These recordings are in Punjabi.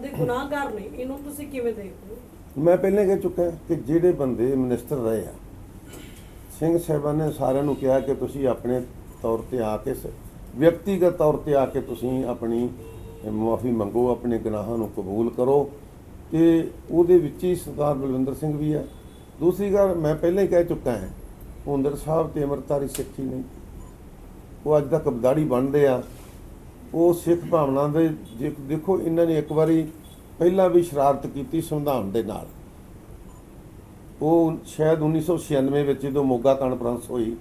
ਜਿਹੜੇ ਨੇ ਨੇ, ਇਹਨੂੰ ਤੁਸੀਂ ਕਿਵੇਂ ਦੇਖਦੇ ਹੋ? ਮੈਂ ਪਹਿਲੇ ਕਹਿ ਚੁੱਕਾ ਕਿ ਜਿਹੜੇ ਬੰਦੇ ਮਿਨਿਸਟਰ ਰਹੇ ਆ, ਸਿੰਘ ਸਾਹਿਬਾਨ ਨੇ ਸਾਰਿਆਂ ਨੂੰ ਕਿਹਾ ਕਿ ਤੁਸੀਂ ਆਪਣੇ ਤੌਰ ਤੇ ਆ ਕੇ ਵਿਅਕਤੀਗਤ ਤੌਰ ਤੇ ਆ ਕੇ ਤੁਸੀਂ ਆਪਣੀ ਮਾਫੀ ਮੰਗੋ, ਆਪਣੇ ਗੁਨਾਹਾਂ ਨੂੰ ਕਬੂਲ ਕਰੋ ਤੇ ਉਹਦੇ ਵਿੱਚ ਹੀ ਸਰਦਾਰ ਬਲਵਿੰਦਰ ਸਿੰਘ ਵੀ ਹੈ ਦੂਸਰੀ ਗੱਲ, ਮੈਂ ਪਹਿਲਾਂ ਹੀ ਕਹਿ ਚੁੱਕਾ ਹਾਂ ਹੁੰਦਰ ਸਾਹਿਬ ਤੇ ਅਮਰਤਾਰੀ ਸਿੱਖੀ ਨਹੀਂ ਉਹ ਅੱਜ ਤੱਕ ਦਾੜੀ ਬਣਦੇ ਆ। ਉਹ ਸਿੱਖ ਭਾਵਨਾ ਦੇ ਜੇ- ਦੇਖੋ ਇਹਨਾਂ ਨੇ ਇੱਕ ਵਾਰੀ ਪਹਿਲਾਂ ਵੀ ਸ਼ਰਾਰਤ ਕੀਤੀ ਸੰਵਿਧਾਨ ਦੇ ਨਾਲ। ਉਹ ਸ਼ਾਇਦ 1996 ਵਿੱਚ ਜਦੋਂ ਮੋਗਾ ਕਾਨਫਰੰਸ ਹੋਈ,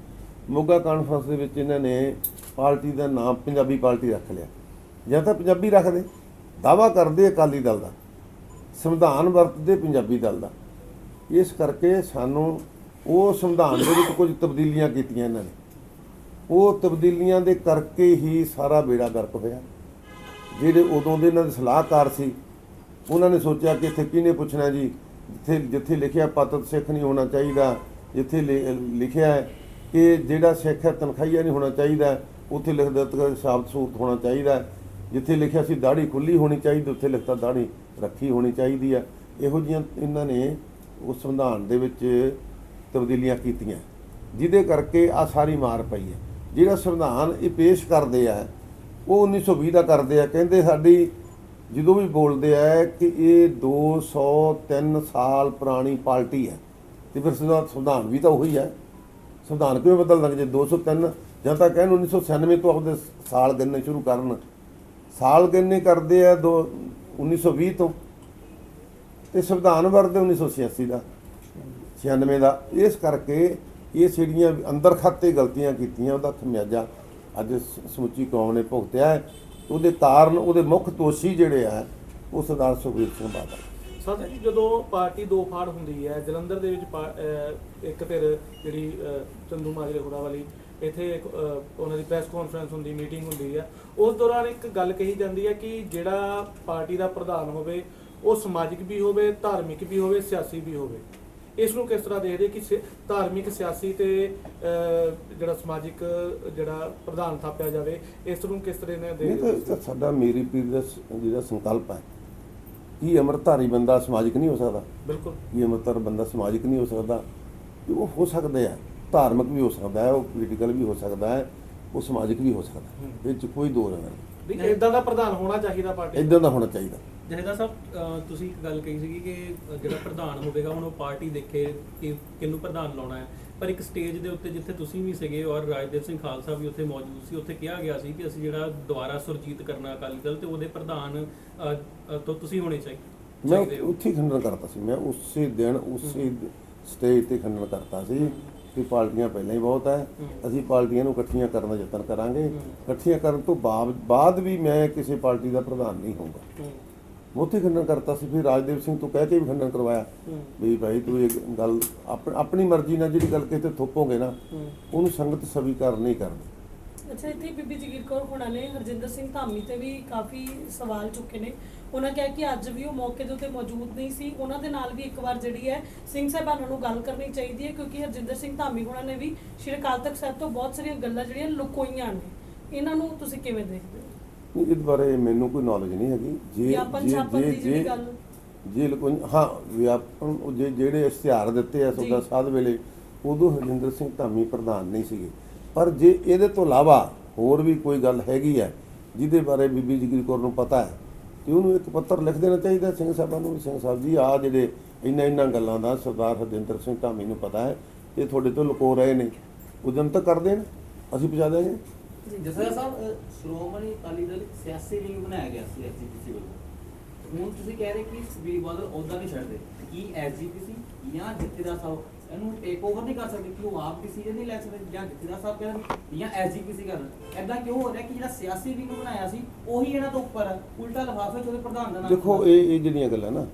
ਮੋਗਾ ਕਾਨਫਰੰਸ ਦੇ ਵਿੱਚ ਇਹਨਾਂ ਨੇ ਪਾਰਟੀ ਦਾ ਨਾਮ ਪੰਜਾਬੀ ਪਾਰਟੀ ਰੱਖ ਲਿਆ। ਜਾਂ ਤਾਂ ਪੰਜਾਬੀ ਰੱਖਦੇ ਦਾਵਾ ਕਰਦੇ ਅਕਾਲੀ ਦਲ ਦਾ, ਸੰਵਿਧਾਨ ਵਰਤਦੇ ਪੰਜਾਬੀ ਦਲ ਦਾ। ਇਸ ਕਰਕੇ ਸਾਨੂੰ ਉਹ ਸੰਵਿਧਾਨ ਦੇ ਵਿੱਚ ਕੁਝ ਤਬਦੀਲੀਆਂ ਕੀਤੀਆਂ ਇਹਨਾਂ ਨੇ। ਉਹ ਤਬਦੀਲੀਆਂ ਦੇ ਕਰਕੇ ਹੀ ਸਾਰਾ ਬੇੜਾ ਗਰਕ ਹੋਇਆ। ਜਿਹੜੇ ਉਦੋਂ ਦੇ ਇਹਨਾਂ ਦੇ ਸਲਾਹਕਾਰ ਸੀ, ਉਹਨਾਂ ਨੇ ਸੋਚਿਆ ਕਿ ਇੱਥੇ ਕਿਹਨੇ ਪੁੱਛਣਾ ਜੀ? ਜਿੱਥੇ ਜਿੱਥੇ ਲਿਖਿਆ ਪਤਤ ਸਿੱਖ ਨਹੀਂ ਹੋਣਾ ਚਾਹੀਦਾ, ਜਿੱਥੇ ਲਿ- ਲਿਖਿਆ ਹੈ ਕਿ ਜਿਹੜਾ ਸਿੱਖ ਹੈ ਤਨਖਾਹੀਆ ਨਹੀਂ ਹੋਣਾ ਚਾਹੀਦਾ, ਉੱਥੇ ਲਿਖ ਦਿੱਤਾ ਸ਼ਬਦ ਸੂਰਤ ਹੋਣਾ ਚਾਹੀਦਾ। ਜਿੱਥੇ ਲਿਖਿਆ ਸੀ ਦਾੜੀ ਖੁੱਲੀ ਹੋਣੀ ਚਾਹੀਦੀ, ਉੱਥੇ ਲਿਖਤਾ ਦਾੜੀ ਰੱਖੀ ਹੋਣੀ ਚਾਹੀਦੀ ਆ। ਇਹੋ ਜੀਆਂ ਇਹਨਾਂ ਨੇ ਉਸ ਸੰਵਿਧਾਨ ਦੇ ਵਿੱਚ ਤਬਦੀਲੀਆਂ ਕੀਤੀਆਂ। ਜਿਹਦੇ ਕਰਕੇ ਆ ਸਾਰੀ ਮਾਰ ਪਈ ਹੈ। ਜਿਹੜਾ ਸੰਵਿਧਾਨ ਇਹ ਪੇਸ਼ ਕਰਦੇ ਆ, ਉਹ 1920 ਦਾ ਕਰਦੇ ਆ, ਕਹਿੰਦੇ ਸਾਡੀ ਜਦੋਂ ਵੀ ਬੋਲਦੇ ਆ ਕਿ ਇਹ 203 ਸਾਲ ਪੁਰਾਣੀ ਪਾਰਟੀ ਹੈ, ਤੇ ਫਿਰ ਸੰਵਿਧਾਨ ਵੀ ਤਾਂ ਉਹੀ ਹੈ। ਸੰਵਿਧਾਨ ਕਿਵੇਂ ਬਦਲ ਲੱਗ ਜੇ 203 ਜਾਂ ਤਾਂ ਕਹਿਣ 1996 ਤੋਂ ਆਪਦੇ ਸਾਲ ਗਿਣਨੇ ਸ਼ੁਰੂ ਕਰਨ। ਸਾਲ ਗਿਣਨੇ ਕਰਦੇ ਆ ਦੋ 1920 ਤੋਂ। ਤੇ ਸੰਵਿਧਾਨ ਵਰਦੇ 1986 ਦਾ 96 ਦਾ। ਇਸ ਕਰਕੇ ਇਹ ਜਿਹੜੀਆਂ ਅੰਦਰ ਖਾਤੇ ਗਲਤੀਆਂ ਕੀਤੀਆਂ ਉਹਦਾ ਖਮਿਆਜਾ ਅੱਜ ਸਮੁੱਚੀ ਕੌਮ ਨੇ ਭੁਗਤਿਆ ਹੈ। ਉਹਦੇ ਕਾਰਨ ਉਹਦੇ ਮੁੱਖ ਦੋਸ਼ੀ ਜਿਹੜੇ ਆ ਉਹ ਸਰਦਾਰ ਸੁਖਬੀਰ ਸਿੰਘ ਬਾਦਲ। ਸਰ ਜੀ ਜਦੋਂ ਪਾਰਟੀ ਦੋ ਫਾੜ ਹੁੰਦੀ ਹੈ ਜਲੰਧਰ ਦੇ ਵਿੱਚ ਪਾ- ਇੱਕ ਧਿਰ ਜਿਹੜੀ ਅਹ ਚੰਦੂ ਮਾਜਰੇ ਹੁੜਾ ਵਾਲੀ ਇੱਥੇ ਇੱਕ, ਉਹਨਾਂ ਦੀ ਪ੍ਰੈਸ ਕਾਨਫਰੰਸ ਹੁੰਦੀ ਮੀਟਿੰਗ ਹੁੰਦੀ ਹੈ ਉਸ ਦੌਰਾਨ ਇੱਕ ਗੱਲ ਕਹੀ ਜਾਂਦੀ ਹੈ ਕਿ ਜਿਹੜਾ ਪਾਰਟੀ ਦਾ ਪ੍ਰਧਾਨ ਹੋਵੇ ਉਹ ਸਮਾਜਿਕ ਵੀ ਹੋਵੇ ਧਾਰਮਿਕ ਵੀ ਹੋਵੇ ਸਿਆਸੀ ਵੀ ਹੋਵੇ। ਇਸ ਨੂੰ ਕਿਸ ਤਰ੍ਹਾਂ ਦੇਖਦੇ ਕਿ ਧਾਰਮਿਕ ਸਿਆਸੀ ਤੇ ਜਿਹੜਾ ਸਮਾਜਿਕ ਜਿਹੜਾ ਪ੍ਰਧਾਨ ਥਾਪਿਆ ਜਾਵੇ ਇਸ ਨੂੰ ਕਿਸ ਤਰ੍ਹਾਂ ਨੇ ਦੇਖਦੇ ਸਾਡਾ ਮੇਰੀ ਪੀਰ ਦਾ ਜਿਹੜਾ ਸੰਕਲਪ ਹੈ। ਕਿ ਅਮਰਧਾਰੀ ਬੰਦਾ ਸਮਾਜਿਕ ਨਹੀਂ ਹੋ ਸਕਦਾ? ਬਿਲਕੁਲ। ਕਿ ਅਮਰਧਾਰ ਬੰਦਾ ਸਮਾਜਿਕ ਨਹੀਂ ਹੋ ਸਕਦਾ? ਉਹ ਹੋ ਸਕਦੇ ਆ। ਧਾਰਮਿਕ ਵੀ ਹੋ ਸਕਦਾ ਹੈ ਉਹ ਪੋਲੀਟੀਕਲ ਵੀ ਹੋ ਸਕਦਾ ਹੈ ਉਹ ਸਮਾਜਿਕ ਵੀ ਹੋ ਸਕਦਾ ਹੈ। ਇਹ 'ਚ ਕੋਈ ਦੋ ਨਹੀਂ। ਵੀ ਇਦਾਂ ਦਾ ਪ੍ਰਧਾਨ ਹੋਣਾ ਚਾਹੀਦਾ ਪਾਰਟੀ ਇਦਾਂ ਦਾ ਹੋਣਾ ਚਾਹੀਦਾ। ਜਹੇਦਾਰ ਸਾਹਿਬ ਤੁਸੀਂ ਇੱਕ ਗੱਲ ਕਹੀ ਸੀਗੀ ਕਿ ਜਿਹੜਾ ਪ੍ਰਧਾਨ ਹੋਵੇਗਾ ਹੁਣ ਉਹ ਪਾਰਟੀ ਦੇਖੇ ਕਿ ਕਿਹਨੂੰ ਪ੍ਰਧਾਨ ਲਾਉਣਾ ਹੈ। ਪਰ ਇੱਕ ਸਟੇਜ ਦੇ ਉੱਤੇ ਜਿੱਥੇ ਤੁਸੀਂ ਵੀ ਸੀਗੇ ਔਰ ਰਾਜਦੇਵ ਸਿੰਘ ਖਾਲਸਾ ਵੀ ਉੱਥੇ ਮੌਜੂਦ ਸੀ ਉੱਥੇ ਕਿਹਾ ਗਿਆ ਸੀ ਕਿ ਅਸੀਂ ਜਿਹੜਾ ਦੁਬਾਰਾ ਸੁਰਜੀਤ ਕਰਨਾ ਅਕਾਲੀ ਦਲ ਤੇ ਉਹਦੇ ਪ੍ਰਧਾਨ ਤੋਂ ਤੁਸੀਂ ਹੋਣੇ ਚਾਹੀਦੇ ਮੈਂ। ਉੱਥੇ ਖੰਡਨ ਕਰਤਾ ਸੀ। ਮੈਂ ਉਸੇ ਦਿਨ ਉਸੇ ਸਟੇਜ ਤੇ ਖੰਡਨ ਕਰਤਾ ਸੀ ਕਿ ਪਾਰਟੀਆਂ ਪਹਿਲਾਂ ਹੀ ਬਹੁਤ ਹੈ। ਅਸੀਂ ਪਾਰਟੀਆਂ ਨੂੰ ਇਕੱਠੀਆਂ ਕਰਨ ਦਾ ਯਤਨ ਕਰਾਂਗੇ। ਇਕੱਠੀਆਂ ਕਰਨ ਤੋਂ ਬਾਅਦ ਵੀ ਮੈਂ ਕਿਸੇ ਪਾਰਟੀ ਦਾ ਪ੍ਰਧਾਨ ਨਹੀਂ ਹੋਊਗਾ। ਹੂੰ ਮੈਂ ਉੱਥੇ ਖੰਡਨ ਕਰਤਾ ਸੀ ਫਿਰ ਰਾਜਦੇਵ ਸਿੰਘ ਤੋਂ ਕਹਿ ਕੇ ਵੀ ਖੰਡਨ ਕਰਵਾਇਆ। ਵੀ ਭਾਈ ਤੂੰ ਇਹ ਗੱਲ ਆਪ- ਆਪਣੀ ਮਰਜ਼ੀ ਨਾਲ ਜਿਹੜੀ ਗੱਲ ਕਿਤੇ ਥੋਪੋਗੇ ਨਾ ਉਹਨੂੰ ਸੰਗਤ ਸਵੀਕਾਰ ਨਹੀਂ ਕਰਦੀ। ਅੱਛਾ ਇੱਥੇ ਬੀਬੀ ਜਗੀਰ ਕੌਰ ਹੋਣਾ ਨੇ ਹਰਜਿੰਦਰ ਸਿੰਘ ਧਾਮੀ ਤੇ ਵੀ ਕਾਫੀ ਸਵਾਲ ਚੁੱਕੇ ਨੇ। ਉਹਨਾਂ ਕਿਹਾ ਕਿ ਅੱਜ ਵੀ ਉਹ ਮੌਕੇ ਦੇ ਉੱਤੇ ਮੌਜੂਦ ਨਹੀਂ ਸੀ। ਉਹਨਾਂ ਦੇ ਨਾਲ ਵੀ ਇੱਕ ਵਾਰ ਜਿਹੜੀ ਹੈ ਸਿੰਘ ਸਾਹਿਬਾਨਾਂ ਨੂੰ ਗੱਲ ਕਰਨੀ ਚਾਹੀਦੀ ਹੈ ਕਿਉਂਕਿ ਹਰਜਿੰਦਰ ਸਿੰਘ ਧਾਮੀ ਹੋਣਾ ਨੇ ਵੀ ਸ਼੍ਰੀ ਅਕਾਲ ਤਖਤ ਸਾਹਿਬ ਤੋਂ ਬਹੁਤ ਸਾਰੀਆਂ ਗੱਲਾਂ ਜਿਹੜੀਆਂ ਲੁਕੋਈਆਂ ਨੇ। ਇਹਨਾਂ ਨੂੰ ਤੁਸੀਂ ਕਿਵੇਂ ਦੇਖਦੇ ਹੋ? ਨਹੀਂ, ਇਸ ਬਾਰੇ ਮੈਨੂੰ ਕੋਈ ਨੌਲੇਜ ਨਹੀਂ ਹੈਗੀ। ਜੇ ਵਿਆਪਨ ਜੇ ਛਾਪਨ ਜੇ ਦੀ ਜਿਹੜੀ ਜੇ ਗੱਲ। ਜੇ ਕੋਈ ਹਾਂ ਵਿਆਪਨ ਉਹ ਜੇ ਜਿਹੜੇ ਇਸ਼ਤਿਹਾਰ ਦਿੱਤੇ ਆ ਸੌਦਾ। ਸਾਧ ਵੇਲੇ ਉਦੋਂ ਹਰਜਿੰਦਰ ਸਿੰਘ ਧਾਮੀ ਪ੍ਰਧਾਨ ਨਹੀਂ ਸੀਗੇ। ਪਰ ਜੇ ਇਹਦੇ ਤੋਂ ਇਲਾਵਾ ਹੋਰ ਵੀ ਕੋਈ ਗੱਲ ਹੈਗੀ ਹੈ ਜਿਹਦੇ ਬਾਰੇ ਬੀਬੀ ਜਗੀਰ ਕੌਰ ਨੂੰ ਪਤਾ ਹੈ ਤੇ ਉਹਨੂੰ ਇੱਕ ਪੱਤਰ ਲਿਖ ਦੇਣਾ ਚਾਹੀਦਾ ਸਿੰਘ ਸਾਹਿਬਾਂ ਨੂੰ ਵੀ। ਸਿੰਘ ਸਾਹਿਬ ਜੀ ਆ ਜਿਹੜੇ ਇੰਨਾ ਇੰਨਾ ਗੱਲਾਂ ਦਾ ਸਰਦਾਰ ਹਰਜਿੰਦਰ ਸਿੰਘ ਧਾਮੀ ਨੂੰ ਪਤਾ ਹੈ ਇਹ ਤੁਹਾਡੇ ਤੋਂ ਲੁਕੋ ਰਹੇ ਨੇ। ਉਦਮ ਤਾਂ ਕਰ ਦੇਣ ਅਸੀਂ ਪਹੁੰਚਾ ਦੇਵਾਂਗੇ ਜਸਰਾ ਸਾਹਿਬ ਅ, ਸ਼੍ਰੋਮਣੀ ਅਕਾਲੀ ਦਲ ਇੱਕ ਸਿਆਸੀ ਵਿੰਗ ਬਣਾਇਆ ਗਿਆ ਸੀ ਐਸਜੀਪੀਸੀ ਵੱਲੋਂ। ਹੁਣ ਤੁਸੀਂ ਕਹਿ ਰਹੇ ਕਿ ਸੁਖਬੀਰ ਬਾਦਲ ਉਹਦਾ ਨਹੀਂ ਛੱਡਦੇ ਕੀ ਐਸਜੀਪੀਸੀ ਜਾਂ ਜਥੇਦਾਰ ਸਾਹਿਬ ਇਹਨੂੰ ਟੇਕ ਓਵਰ ਨਹੀਂ ਕਰ ਸਕਦੇ ਕਿ ਉਹ ਆਪ ਡਿਸੀਜਨ ਨਹੀਂ ਲੈ ਸਕਦੇ ਜਾਂ ਜਥੇਦਾਰ ਸਾਹਿਬ ਕਹਿਣ ਜਾਂ ਐਸਜੀਪੀਸੀ ਕਰਨ ਐਦਾਂ ਕਿਉਂ ਹੋ ਰਿਹਾ ਕਿ ਜਿਹੜਾ ਸਿਆਸੀ ਵਿੰਗ ਬਣਾਇਆ ਸੀ ਉਹੀ ਇਹਨਾਂ ਤੋਂ ਉੱਪਰ ਹੈ ਉਲਟਾ ਲਿਫਾਫੇ ਚ ਉਹਦੇ ਪ੍ਰਧਾਨ ਦਾ ਨਾਮ ਦੇਖੋ ਇਹ ਇਹ ਜਿਹੜੀਆਂ ਗੱਲਾਂ ਨਾ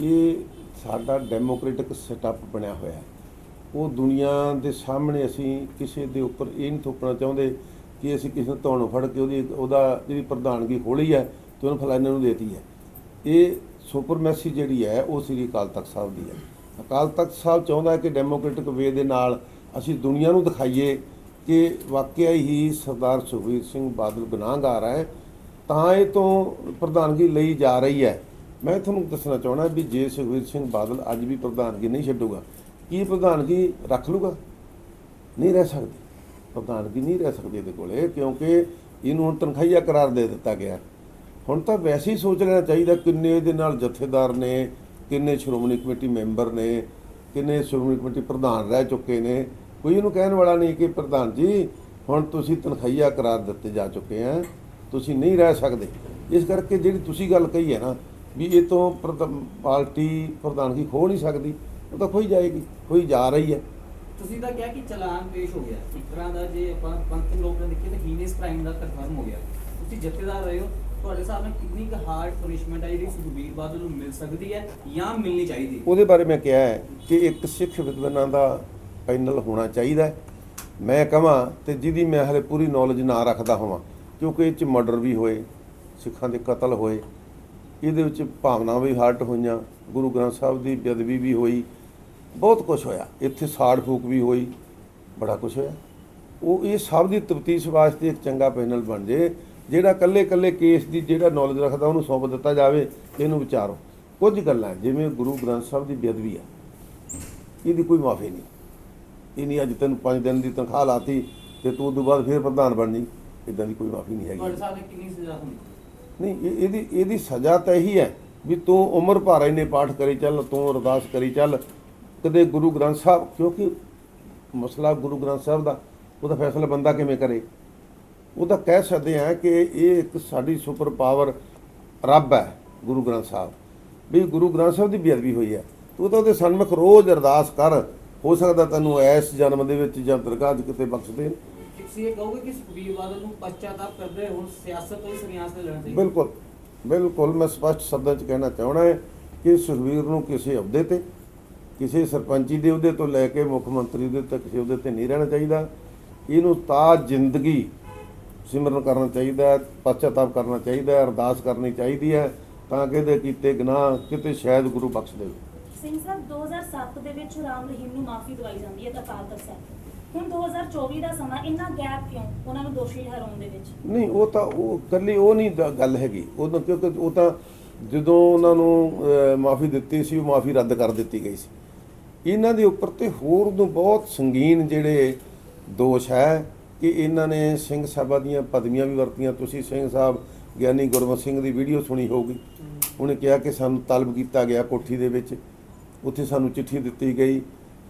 ਇਹ ਸਾਡਾ ਡੈਮੋਕ੍ਰੈਟਿਕ ਸੈਟਅਪ ਬਣਿਆ ਹੋਇਆ ਹੈ। ਉਹ ਦੁਨੀਆ ਦੇ ਸਾਹਮਣੇ ਅਸੀਂ ਕਿਸੇ ਦੇ ਉੱਪਰ ਇਹ ਨਹੀਂ ਥੋਪਣਾ ਚਾਹੁੰਦੇ ਕਿ ਅਸੀਂ ਕਿਸੇ ਨੂੰ ਧੌਣ ਫੜ ਕੇ ਉਹਦੀ, ਉਹਦਾ ਜਿਹੜੀ ਪ੍ਰਧਾਨਗੀ ਖੋਲੀ ਹੈ ਤੇ ਉਹਨੂੰ ਫਲਾਣੇ ਨੂੰ ਦੇਤੀ ਹੈ। ਇਹ ਸੁਪਰਮੈਸੀ ਜਿਹੜੀ ਹੈ, ਉਹ ਸ੍ਰੀ ਅਕਾਲ ਤਖਤ ਸਾਹਿਬ ਦੀ ਹੈ। ਅਕਾਲ ਤਖਤ ਸਾਹਿਬ ਚਾਹੁੰਦਾ ਕਿ ਡੈਮੋਕ੍ਰੈਟਿਕ ਵੇ ਦੇ ਨਾਲ ਅਸੀਂ ਦੁਨੀਆ ਨੂੰ ਦਿਖਾਈਏ ਕਿ ਵਾਕਿਆ ਹੀ ਸਰਦਾਰ ਸੁਖਬੀਰ ਸਿੰਘ ਬਾਦਲ ਗੁਨਾਹਗਾਰ ਹੈ। ਤਾਂ ਇਹ ਤੋਂ ਪ੍ਰਧਾਨਗੀ ਲਈ ਜਾ ਰਹੀ ਹੈ। ਮੈਂ ਤੁਹਾਨੂੰ ਦੱਸਣਾ ਚਾਹਣਾ ਵੀ ਜੇ ਸੁਖਬੀਰ ਸਿੰਘ ਬਾਦਲ ਅੱਜ ਵੀ ਪ੍ਰਧਾਨਗੀ ਨਹੀਂ ਛੱਡੂਗਾ, ਕੀ ਪ੍ਰਧਾਨਗੀ ਰੱਖ ਲੂਗਾ? ਨਹੀਂ ਰਹਿ ਸਕਦੀ। ਪ੍ਰਧਾਨਗੀ ਨਹੀਂ ਰਹਿ ਸਕਦੀ ਇਹਦੇ ਕੋਲੇ, ਕਿਉਂਕਿ ਇਹਨੂੰ ਹੁਣ ਤਨਖਾਹੀਆ ਕਰਾਰ ਦੇ ਦਿੱਤਾ ਗਿਆ। ਹੁਣ ਤਾਂ ਵੈਸੇ ਹੀ ਸੋਚ ਲੈਣਾ ਚਾਹੀਦਾ ਕਿੰਨੇ ਇਹਦੇ ਨਾਲ ਜਥੇਦਾਰ ਨੇ, ਕਿੰਨੇ ਸ਼੍ਰੋਮਣੀ ਕਮੇਟੀ ਮੈਂਬਰ ਨੇ, ਕਿੰਨੇ ਸ਼੍ਰੋਮਣੀ ਕਮੇਟੀ ਪ੍ਰਧਾਨ ਰਹਿ ਚੁੱਕੇ ਨੇ। ਕੋਈ ਇਹਨੂੰ ਕਹਿਣ ਵਾਲਾ ਨਹੀਂ ਕਿ ਪ੍ਰਧਾਨ ਜੀ, ਹੁਣ ਤੁਸੀਂ ਤਨਖਾਹੀਆ ਕਰਾਰ ਦਿੱਤੇ ਜਾ ਚੁੱਕੇ ਆ, ਤੁਸੀਂ ਨਹੀਂ ਰਹਿ ਸਕਦੇ। ਇਸ ਕਰਕੇ ਜਿਹੜੀ ਤੁਸੀਂ ਗੱਲ ਕਹੀ ਹੈ ਨਾ, ਵੀ ਇਹ ਤੋਂ ਪ੍ਰਧ- ਪਾਰਟੀ ਪ੍ਰਧਾਨਗੀ ਖੋ ਨਹੀਂ ਸਕਦੀ, ਉਹ ਤਾਂ ਖੋਈ ਜਾਏਗੀ ਖੋਈ ਜਾ ਰਹੀ ਹੈ। ਤੁਸੀਂ ਤਾਂ ਕਿਹਾ ਕਿ ਚਲਾਨ ਪੇਸ਼ ਹੋ ਗਿਆ। ਇੱਕ ਤਰ੍ਹਾਂ ਦਾ ਜੇ ਆਪਾਂ ਪੰਥ ਲੋਕ ਨੇ ਦੇਖੀਏ ਤਾਂ ਹੀਨੇਸ ਕ੍ਰਾਈਮ ਦਾ ਕਨਫਰਮ ਹੋ ਗਿਆ। ਤੁਸੀਂ ਜਥੇਦਾਰ ਰਹੇ ਹੋ। ਤੁਹਾਡੇ ਹਿਸਾਬ ਨਾਲ ਕਿੰਨੀ ਕੁ ਹਾਰਡ ਪਨਿਸ਼ਮੈਂਟ ਹੈ ਜਿਹੜੀ ਸੁਖਬੀਰ ਬਾਦਲ ਨੂੰ ਮਿਲ ਸਕਦੀ ਹੈ ਜਾਂ ਮਿਲਣੀ ਚਾਹੀਦੀ ਉਹਦੇ ਬਾਰੇ ਮੈਂ ਕਿਹਾ ਹੈ ਕਿ ਇੱਕ ਸਿੱਖ ਵਿਦਵਾਨਾਂ ਦਾ ਪੈਨਲ ਹੋਣਾ ਚਾਹੀਦਾ ਮੈਂ ਕਹਾਂ ਤੇ ਜਿਹਦੀ ਮੈਂ ਹਲੇ ਪੂਰੀ ਨੌਲੇਜ ਨਾ ਰੱਖਦਾ ਹੋਵਾਂ, ਕਿਉਂਕਿ ਇਹ ਚ ਮਰਡਰ ਵੀ ਹੋਏ, ਸਿੱਖਾਂ ਦੇ ਕਤਲ ਹੋਏ, ਇਹਦੇ ਵਿੱਚ ਭਾਵਨਾਵਾਂ ਵੀ ਹਰਟ ਹੋਈਆਂ, ਗੁਰੂ ਗ੍ਰੰਥ ਸਾਹਿਬ ਦੀ ਬੇਅਦਬੀ ਵੀ ਹੋਈ ਬਹੁਤ ਕੁਝ ਹੋਇਆ। ਇੱਥੇ ਸਾੜ ਫੂਕ ਵੀ ਹੋਈ ਬੜਾ ਕੁਝ ਹੋਇਆ। ਉਹ ਇਹ ਸਭ ਦੀ ਤਫਤੀਸ਼ ਵਾਸਤੇ ਇੱਕ ਚੰਗਾ ਪੈਨਲ ਬਣ ਜੇ ਜਿਹੜਾ ਕੱਲੇ ਕੱਲੇ ਕੇਸ ਦੀ ਜਿਹੜਾ ਨੌਲੇਜ ਰੱਖਦਾ ਉਹਨੂੰ ਸੌਂਪ ਦਿੱਤਾ ਜਾਵੇ ਇਹਨੂੰ ਵਿਚਾਰੋ। ਕੁਝ ਗੱਲਾਂ ਜਿਵੇਂ ਗੁਰੂ ਗ੍ਰੰਥ ਸਾਹਿਬ ਦੀ ਬੇਅਦਬੀ ਆ। ਇਹਦੀ ਕੋਈ ਮਾਫੀ ਨਹੀਂ। ਇਹ ਨਹੀਂ ਅੱਜ ਤੈਨੂੰ 5 ਦਿਨ ਦੀ ਤਨਖਾਹ ਲਾਤੀ ਤੇ ਤੂੰ ਉਦੋਂ ਬਾਅਦ ਫਿਰ ਪ੍ਰਧਾਨ ਬਣ ਜੀ ਇਦਾਂ ਦੀ ਕੋਈ ਮਾਫੀ ਨਹੀਂ ਹੈਗੀ। ਤੁਹਾਡੇ ਨਾਲ ਕਿੰਨੀ ਸਜ਼ਾ ਹੁੰਦੀ? ਨਹੀਂ ਇਹ- ਇਹਦੀ ਇਹਦੀ ਸਜ਼ਾ ਤਾਂ ਇਹੀ ਹੈ ਵੀ ਤੂੰ ਉਮਰ ਭਰ ਇਹਨੇ ਪਾਠ ਕਰੀ ਚੱਲ ਤੂੰ ਅਰਦਾਸ ਕਰੀ ਚੱਲ ਕਦੇ ਗੁਰੂ ਗ੍ਰੰਥ ਸਾਹਿਬ ਕਿਉਂਕਿ ਮਸਲਾ ਗੁਰੂ ਗ੍ਰੰਥ ਸਾਹਿਬ ਦਾ ਉਹਦਾ ਫੈਸਲਾ ਬੰਦਾ ਕਿਵੇਂ ਕਰੇ? ਉਹ ਤਾਂ ਕਹਿ ਸਕਦੇ ਆ ਕਿ ਇਹ ਇੱਕ ਸਾਡੀ ਸੁਪਰ ਪਾਵਰ ਰੱਬ ਹੈ ਗੁਰੂ ਗ੍ਰੰਥ ਸਾਹਿਬ। ਵੀ ਗੁਰੂ ਗ੍ਰੰਥ ਸਾਹਿਬ ਦੀ ਬੇਅਦਬੀ ਹੋਈ ਹੈ। ਤੂੰ ਤਾਂ ਉਹਦੇ ਸਨਮੁਖ ਰੋਜ਼ ਅਰਦਾਸ ਕਰ ਹੋ ਸਕਦਾ ਤੈਨੂੰ ਐਸ ਜਨਮ ਦੇ ਵਿੱਚ ਜਾਂ ਦਰਗਾਹ 'ਚ ਕਿਤੇ ਬਖਸ਼ ਦੇਣ। ਤੁਸੀਂ ਇਹ ਕਹੋਗੇ ਕਿ ਸੁਖਬੀਰ ਬਾਦਲ ਨੂੰ ਪਛਤਾਪ ਕਰਦੇ ਹੁਣ ਸਿਆਸਤ ਤੋਂ ਹੀ ਸੰਨਿਆਸ ਤੇ ਲੈਣਾ ਚਾਹੀਦਾ ਬਿਲਕੁਲ ਬਿਲਕੁਲ ਮੈਂ ਸਪਸ਼ਟ ਸ਼ਬਦਾਂ 'ਚ ਕਹਿਣਾ ਚਾਹਣਾ ਹੈ ਕਿ ਸੁਖਵੀਰ ਨੂੰ ਕਿਸੇ ਅਹੁਦੇ ਤੇ ਕਿਸੇ ਸਰਪੰਚੀ ਦੇ ਅਹੁਦੇ ਤੋਂ ਲੈ ਕੇ ਮੁੱਖ ਮੰਤਰੀ ਦੇ ਤੱਕ ਕਿਸੇ ਅਹੁਦੇ ਤੇ ਨਹੀਂ ਰਹਿਣਾ ਚਾਹੀਦਾ। ਇਹਨੂੰ ਤਾਂ ਜ਼ਿੰਦਗੀ ਸਿਮਰਨ ਕਰਨਾ ਚਾਹੀਦਾ ਹੈ ਪਛਤਾਪ ਕਰਨਾ ਚਾਹੀਦਾ ਹੈ ਅਰਦਾਸ ਕਰਨੀ ਚਾਹੀਦੀ ਹੈ ਤਾਂ ਕਿ ਇਹਦੇ ਕੀਤੇ ਗੁਨਾਹ ਕਿਤੇ ਸ਼ਾਇਦ ਗੁਰੂ ਬਖਸ਼ ਦੇਵੇ। ਸਿੰਘ ਸਾਹਿਬ 2007 ਦੇ ਵਿੱਚ ਰਾਮ ਰਹੀਮ ਨੂੰ ਮਾਫੀ ਦਵਾਈ ਜਾਂਦੀ ਹੈ ਤਕਾਲ ਤਖਤ ਸਾਹਿਬ। ਹੁਣ 2024 ਦਾ ਸਮਾਂ ਇੰਨਾ ਗੈਪ ਕਿਉਂ ਉਹਨਾਂ ਨੂੰ ਦੋਸ਼ੀ ਠਹਿਰਾਉਣ ਦੇ ਵਿੱਚ? ਨਹੀਂ ਉਹ ਤਾਂ ਉਹ ਕੱਲੀ ਉਹ ਨਹੀਂ ਗੱਲ ਹੈਗੀ। ਉਦੋਂ ਕਿਉਂਕਿ ਉਹ ਤਾਂ ਜਦੋਂ ਉਹਨਾਂ ਨੂੰ ਮਾਫੀ ਦਿੱਤੀ ਸੀ ਉਹ ਮਾਫੀ ਰੱਦ ਕਰ ਦਿੱਤੀ ਗਈ ਸੀ। ਇਹਨਾਂ ਦੇ ਉੱਪਰ ਤੇ ਹੋਰ ਨੂੰ ਬਹੁਤ ਸੰਗੀਨ ਜਿਹੜੇ ਦੋਸ਼ ਹੈ ਕਿ ਇਹਨਾਂ ਨੇ ਸਿੰਘ ਸਾਹਿਬਾਂ ਦੀਆਂ ਪਦਵੀਆਂ ਵੀ ਵਰਤੀਆਂ। ਤੁਸੀਂ ਸਿੰਘ ਸਾਹਿਬ ਗਿਆਨੀ ਗੁਰਮਤ ਸਿੰਘ ਦੀ ਵੀਡੀਓ ਸੁਣੀ ਹੋਊਗੀ। ਉਹਨੇ ਕਿਹਾ ਕਿ ਸਾਨੂੰ ਤਲਬ ਕੀਤਾ ਗਿਆ ਕੋਠੀ ਦੇ ਵਿੱਚ। ਉੱਥੇ ਸਾਨੂੰ ਚਿੱਠੀ ਦਿੱਤੀ ਗਈ।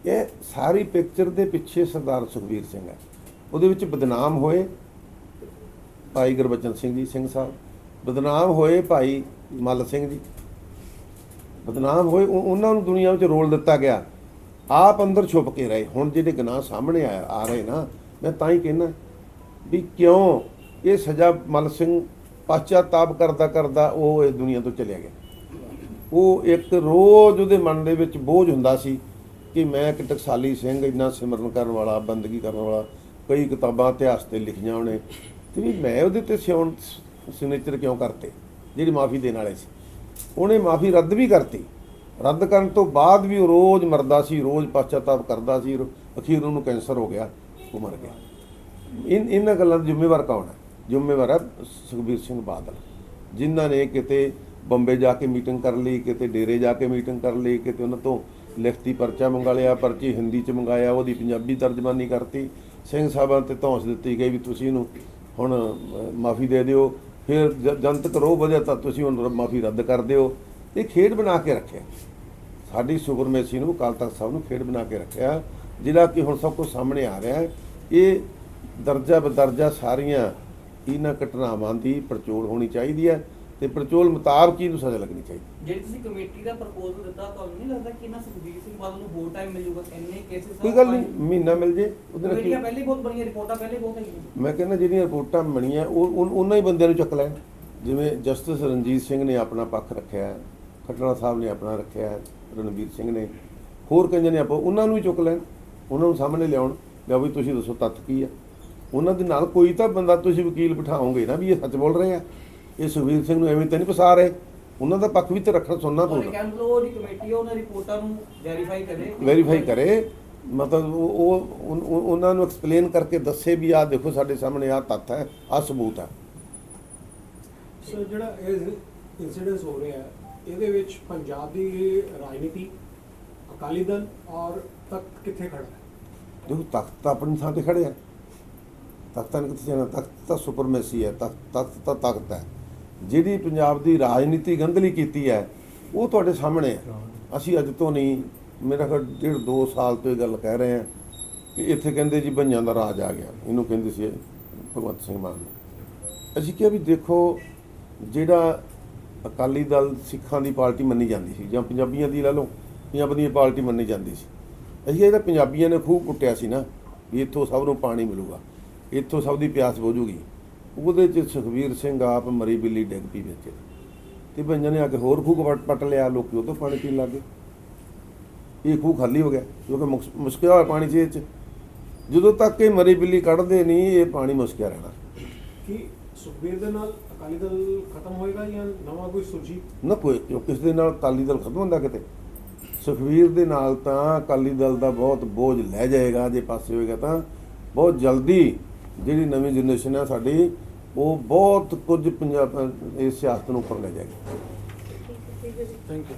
ਇਹ ਸਾਰੀ ਪਿਕਚਰ ਦੇ ਪਿੱਛੇ ਸਰਦਾਰ ਸੁਖਬੀਰ ਸਿੰਘ ਹੈ। ਉਹਦੇ ਵਿੱਚ ਬਦਨਾਮ ਹੋਏ ਭਾਈ ਗੁਰਬਚਨ ਸਿੰਘ ਜੀ, ਸਿੰਘ ਸਾਹਿਬ। ਬਦਨਾਮ ਹੋਏ ਭਾਈ ਮੱਲ ਸਿੰਘ ਜੀ। ਬਦਨਾਮ ਹੋਏ ਉਹ- ਉਹਨਾਂ ਨੂੰ ਦੁਨੀਆ ਵਿੱਚ ਰੋਲ ਦਿੱਤਾ ਗਿਆ। ਆਪ ਅੰਦਰ ਛੁਪ ਕੇ ਰਹੇ। ਹੁਣ ਜਿਹੜੇ ਗੁਨਾਹ ਸਾਹਮਣੇ ਆ ਆ ਰਹੇ ਨਾ, ਮੈਂ ਤਾਂ ਹੀ ਕਹਿਣਾ ਵੀ ਕਿਉਂ ਇਹ ਸਜ਼ਾ ਮਲ ਸਿੰਘ ਪਛਤਾਪ ਕਰਦਾ ਕਰਦਾ ਉਹ ਇਸ ਦੁਨੀਆ ਤੋਂ ਚਲਿਆ ਗਿਆ। ਉਹ ਇੱਕ ਰੋਜ਼ ਉਹਦੇ ਮਨ ਦੇ ਵਿੱਚ ਬੋਝ ਹੁੰਦਾ ਸੀ ਕਿ ਮੈਂ ਇੱਕ ਟਕਸਾਲੀ ਸਿੰਘ, ਇੰਨਾ ਸਿਮਰਨ ਕਰਨ ਵਾਲਾ, ਬੰਦਗੀ ਕਰਨ ਵਾਲਾ, ਕਈ ਕਿਤਾਬਾਂ ਇਤਿਹਾਸ ਤੇ ਲਿਖੀਆਂ ਉਹਨੇ, ਤੇ ਵੀ ਮੈਂ ਉਹਦੇ ਤੇ ਸਿਉਣ, ਸਿਗਨੇਚਰ ਕਿਉਂ ਕਰਤੇ? ਜਿਹੜੀ ਮਾਫੀ ਦੇਣ ਵਾਲੇ ਸੀ। ਉਹਨੇ ਮਾਫੀ ਰੱਦ ਵੀ ਕਰਤੀ। ਰੱਦ ਕਰਨ ਤੋਂ ਬਾਅਦ ਵੀ ਉਹ ਰੋਜ਼ ਮਰਦਾ ਸੀ, ਰੋਜ਼ ਪਛਤਾਪ ਕਰਦਾ ਸੀ ਅਖੀਰ ਉਹਨੂੰ ਕੈਂਸਰ ਹੋ ਗਿਆ, ਉਹ ਮਰ ਗਿਆ। ਇਨ ਇਹਨਾਂ ਗੱਲਾਂ ਦਾ ਜ਼ਿੰਮੇਵਾਰ ਕੌਣ ਹੈ? ਜ਼ਿੰਮੇਵਾਰ ਹੈ ਸੁਖਬੀਰ ਸਿੰਘ ਬਾਦਲ, ਜਿਨ੍ਹਾਂ ਨੇ ਕਿਤੇ ਬੰਬੇ ਜਾ ਕੇ ਮੀਟਿੰਗ ਕਰ ਲਈ, ਕਿਤੇ ਡੇਰੇ ਜਾ ਕੇ ਮੀਟਿੰਗ ਕਰ ਲਈ, ਕਿਤੇ ਉਹਨਾਂ ਤੋਂ ਲਿਖਤੀ ਪਰਚਾ ਮੰਗਾ ਲਿਆ, ਪਰਚੀ ਹਿੰਦੀ ਚ ਮੰਗਾਇਆ, ਉਹਦੀ ਪੰਜਾਬੀ ਤਰਜਮਾਨੀ ਕਰਤੀ। ਸਿੰਘ ਸਾਹਿਬਾਂ ਤੇ ਧੌਂਸ ਦਿੱਤੀ ਗਈ ਵੀ ਤੁਸੀਂ ਇਹਨੂੰ ਹੁਣ ਮਾਫੀ ਦੇ ਦਿਓ, ਫਿਰ ਜ- ਜਨਤਕ ਰੋਹ ਵਧਿਆ ਤਾਂ ਤੁਸੀਂ ਹੁਣ ਮਾਫੀ ਰੱਦ ਕਰ ਦਿਓ। ਇਹ ਖੇਡ ਬਣਾ ਕੇ ਰੱਖਿਆ। ਸਾਡੀ ਸੁਪਰਮੇਸੀ ਨੂੰ ਅਕਾਲ ਤਖਤ ਸਾਹਿਬ ਨੂੰ ਖੇਡ ਬਣਾ ਕੇ ਰੱਖਿਆ ਜਿਹੜਾ ਕਿ ਹੁਣ ਸਭ ਕੁਝ ਸਾਹਮਣੇ ਆ ਰਿਹਾ ਹੈ। ਇਹ ਦਰਜਾ ਬਦਰਜਾ ਸਾਰੀਆਂ ਇਹਨਾਂ ਘਟਨਾਵਾਂ ਦੀ ਪੜਚੋਲ ਹੋਣੀ ਚਾਹੀਦੀ ਹੈ ਤੇ ਪੜਚੋਲ ਮੁਤਾਬਕ ਹੀ ਇਹਨੂੰ ਸਜ਼ਾ ਲੱਗਣੀ ਚਾਹੀਦੀ ਜਿਹੜੀ ਤੁਸੀਂ ਕਮੇਟੀ ਦਾ ਪ੍ਰਪੋਜ਼ਲ ਦਿੱਤਾ ਤੁਹਾਨੂੰ ਨਹੀਂ ਲੱਗਦਾ ਕਿ ਇਹਨਾਂ ਸੁਖਬੀਰ ਸਿੰਘ ਬਾਦਲ ਨੂੰ ਹੋਰ ਟਾਈਮ ਮਿਲ ਜਾਊਗਾ ਇੰਨੇ ਕੇਸਿਸ ਕੋਈ ਗੱਲ ਨਹੀਂ ਮਹੀਨਾ ਮਿਲ ਜੇ ਉਹਦੇ ਨਾਲ ਪਹਿਲੇ ਬਹੁਤ ਬੜੀਆਂ ਰਿਪੋਰਟਾਂ ਪਹਿਲੇ ਬਹੁਤ ਹੈਗੀਆਂ। ਮੈਂ ਕਹਿੰਦਾ ਜਿਹੜੀਆਂ ਰਿਪੋਰਟਾਂ ਬਣੀਆਂ ਉਹ ਉਹ- ਉਹਨਾਂ ਹੀ ਬੰਦਿਆਂ ਨੂੰ ਚੱਕ ਲੈਣ। ਜਿਵੇਂ ਜਸਟਿਸ ਰਣਜੀਤ ਸਿੰਘ ਨੇ ਆਪਣਾ ਪੱਖ ਰੱਖਿਆ ਖੱਟੜਾ ਸਾਹਿਬ ਨੇ ਆਪਣਾ ਰੱਖਿਆ ਹੈ, ਰਣਵੀਰ ਸਿੰਘ ਨੇ। ਹੋਰ ਕਈਆਂ ਨੇ ਆਪਾਂ ਉਹਨਾਂ ਨੂੰ ਹੀ ਚੁੱਕ ਲੈਣ ਉਹਨਾਂ ਨੂੰ ਸਾਹਮਣੇ ਲਿਆਉਣ ਲਿਆ ਵੀ ਤੁਸੀਂ ਦੱਸੋ ਤੱਥ ਕੀ ਆ। ਉਹਨਾਂ ਦੇ ਨਾਲ ਕੋਈ ਤਾਂ ਬੰਦਾ ਤੁਸੀਂ ਵਕੀਲ ਬਿਠਾਓਗੇ ਨਾ ਵੀ ਇਹ ਸੱਚ ਬੋਲ ਰਹੇ ਆ। ਇਹ ਸੁਖਵੀਰ ਸਿੰਘ ਨੂੰ ਐਵੇਂ ਤਾਂ ਨਹੀਂ ਫਸਾ ਰਹੇ। ਉਹਨਾਂ ਦਾ ਪੱਖ ਵੀ ਤੇ ਰੱਖਣਾ ਸੁਣਨਾ ਪਊਗਾ। ਕਹਿੰਦਾ ਉਹਦੀ ਕਮੇਟੀ ਆ, ਉਹਨਾਂ ਰਿਪੋਰਟਾਂ ਨੂੰ ਵੈਰੀਫਾਈ ਕਰੇ। ਵੈਰੀਫਾਈ ਕਰੇ। ਮਤਲਬ ਉਹ ਉਹ- ਉਹਨਾਂ ਨੂੰ ਐਕਸਪਲੇਨ ਕਰਕੇ ਦੱਸੇ ਵੀ ਆਹ ਦੇਖੋ ਸਾਡੇ ਸਾਹਮਣੇ ਆਹ ਤੱਥ ਹੈ ਆਹ ਸਬੂਤ ਹੈ। ਸੋ ਜਿਹੜਾ ਇਹ ਇਨਸੀਡੈਂਸ ਹੋ ਰਿਹਾ ਹੈ ਇਹਦੇ ਵਿੱਚ ਪੰਜਾਬ ਦੀ ਰਾਜਨੀਤੀ, ਅਕਾਲੀ ਦਲ ਔਰ ਤਖਤ ਕਿੱਥੇ ਖੜਾ ਹੈ? ਦੇਖੋ, ਤਖਤ ਤਾਂ ਆਪਣੀ ਥਾਂ ਤੇ ਖੜੇ ਤਖਤਾਂ ਨੇ ਕਿੱਥੇ ਜਾਣਾ। ਤਖਤ ਤਾਂ ਸੁਪਰਮੈਸੀ ਹੈ। ਤਖਤ ਤਖਤ ਤਾਂ ਤਖਤ ਹੈ। ਜਿਹੜੀ ਪੰਜਾਬ ਦੀ ਰਾਜਨੀਤੀ ਗੰਧਲੀ ਕੀਤੀ ਹੈ, ਉਹ ਤੁਹਾਡੇ ਸਾਹਮਣੇ ਹੈ। ਅਸੀਂ ਅੱਜ ਤੋਂ ਨਹੀਂ, ਮੇਰਾ ਖਿਆਲ ਡੇਢ ਦੋ ਸਾਲ ਤੋਂ ਇਹ ਗੱਲ ਕਹਿ ਰਹੇ ਹਾਂ ਕਿ ਇੱਥੇ ਕਹਿੰਦੇ ਜੀ ਬੰਜਾਂ ਦਾ ਰਾਜ ਆ ਗਿਆ। ਇਹਨੂੰ ਕਹਿੰਦੇ ਸੀ ਭਗਵੰਤ ਸਿੰਘ ਮਾਨ। ਨੂੰ। ਅਸੀਂ ਕਿਹਾ ਵੀ ਦੇਖੋ, ਜਿਹੜਾ ਅਕਾਲੀ ਦਲ ਸਿੱਖਾਂ ਦੀ ਪਾਰਟੀ ਮੰਨੀ ਜਾਂਦੀ ਸੀ ਜਾਂ ਪੰਜਾਬੀਆਂ ਦੀ ਲੈ ਲਓ ਪੰਜਾਬ ਦੀ ਪਾਰਟੀ ਮੰਨੀ ਜਾਂਦੀ ਸੀ। ਅਸੀਂ ਕਿਹਾ ਇਹਦਾ ਪੰਜਾਬੀਆਂ ਨੇ ਖੂਬ ਕੁੱਟਿਆ ਸੀ ਨਾ ਵੀ ਇੱਥੋਂ ਸਭ ਨੂੰ ਪਾਣੀ ਮਿਲੂਗਾ, ਇੱਥੋਂ ਸਭ ਦੀ ਪਿਆਸ ਬੁਝੂਗੀ। ਉਹਦੇ ਚ ਸੁਖਵੀਰ ਸਿੰਘ ਆਪ ਮਰੀ ਬਿੱਲੀ ਡਿੱਗ ਪਈ ਵਿੱਚ। ਤੇ ਬੰਜਾਂ ਨੇ ਆ ਕੇ ਹੋਰ ਖੂਹ ਪਟ ਪਟ ਲਿਆ, ਲੋਕੀ ਉਹ ਤੋਂ ਪਾਣੀ ਪੀਣ ਲੱਗ ਗਏ। ਇਹ ਖੂਹ ਖਾਲੀ ਹੋ ਗਿਆ ਕਿਉਂਕਿ ਮੁਕਸ- ਮੁਸ਼ਕਿਲ ਹੋਇਆ ਪਾਣੀ ਸੀ ਇਹ ਚ। ਜਦੋਂ ਤੱਕ ਇਹ ਮਰੀ ਬਿੱਲੀ ਕੱਢਦੇ ਨਹੀਂ, ਇਹ ਪਾਣੀ ਮੁਸ਼ਕਿਲ ਰਹਿਣਾ। ਕਿ ਸੁਖਬੀਰ ਦੇ ਨਾਲ ਅਕਾਲੀ ਦਲ ਖਤਮ ਹੋਏਗਾ ਜਾਂ ਨਵਾਂ ਕੋਈ ਸੁਰਜੀ ਨਾ ਕੋਈ ਕਿਸ ਦੇ ਨਾਲ ਅਕਾਲੀ ਦਲ ਖਤਮ ਹੁੰਦਾ ਕਿਤੇ? ਸੁਖਵੀਰ ਦੇ ਨਾਲ ਤਾਂ ਅਕਾਲੀ ਦਲ ਦਾ ਬਹੁਤ ਬੋਝ ਲੈ ਜਾਏਗਾ ਜੇ ਪਾਸੇ ਹੋਏਗਾ ਤਾਂ। ਬਹੁਤ ਜਲਦੀ ਜਿਹੜੀ ਨਵੀਂ ਜਨਰੇਸ਼ਨ ਹੈ ਸਾਡੀ ਉਹ ਬਹੁਤ ਕੁਝ ਪੰਜਾਬ ਇਸ ਸਿਆਸਤ ਨੂੰ ਉੱਪਰ ਲੈ ਜਾਏਗੀ। ਠੀਕ ਹੈ ਜੀ ਥੈਂਕ ਯੂ